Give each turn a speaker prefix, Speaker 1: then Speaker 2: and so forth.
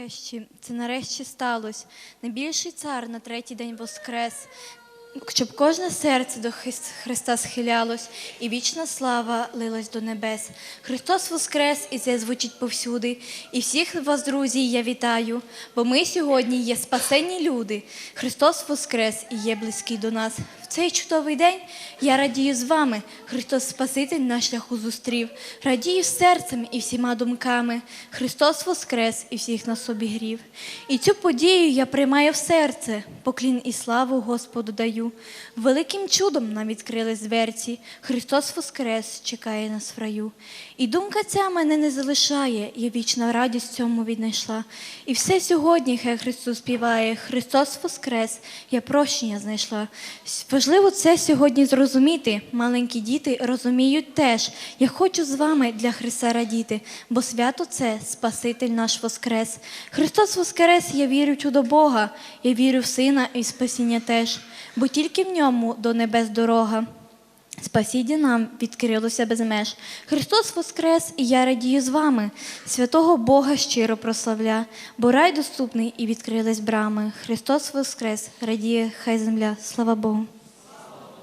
Speaker 1: нарешті, це нарешті сталося. Найбільший цар на третій день воскрес, щоб кожне серце до Христа схилялось, і вічна слава лилась до небес. Христос воскрес, і це звучить повсюди. І всіх вас, друзі, я вітаю, бо ми сьогодні є спасенні люди. Христос воскрес і є близький до нас. В цей чудовий день я радію з вами. Христос Спаситель на шляху зустрів. Радію серцем і всіма думками. Христос воскрес і всіх нас обігрів. І цю подію я приймаю в серце, поклін і славу Господу даю. Великим чудом нам відкрились дверці. Христос воскрес чекає нас в раю. І думка ця мене не залишає, я вічна радість цьому віднайшла. І все сьогодні, хай Христос співає, Христос воскрес, я прощення знайшла. Важливо це сьогодні зрозуміти. Маленькі діти розуміють теж. Я хочу з вами для Христа радіти, бо свято це Спаситель наш воскрес. Христос воскрес, я вірю чудо Бога, я вірю в Сина і спасіння теж, бо тільки в ньому до небес дорога. Спасіння нам відкрилося без меж. Христос воскрес, і я радію з вами. Святого Бога щиро прославля, бо рай доступний і відкрились брами. Христос воскрес, радіє хай земля. Слава Богу.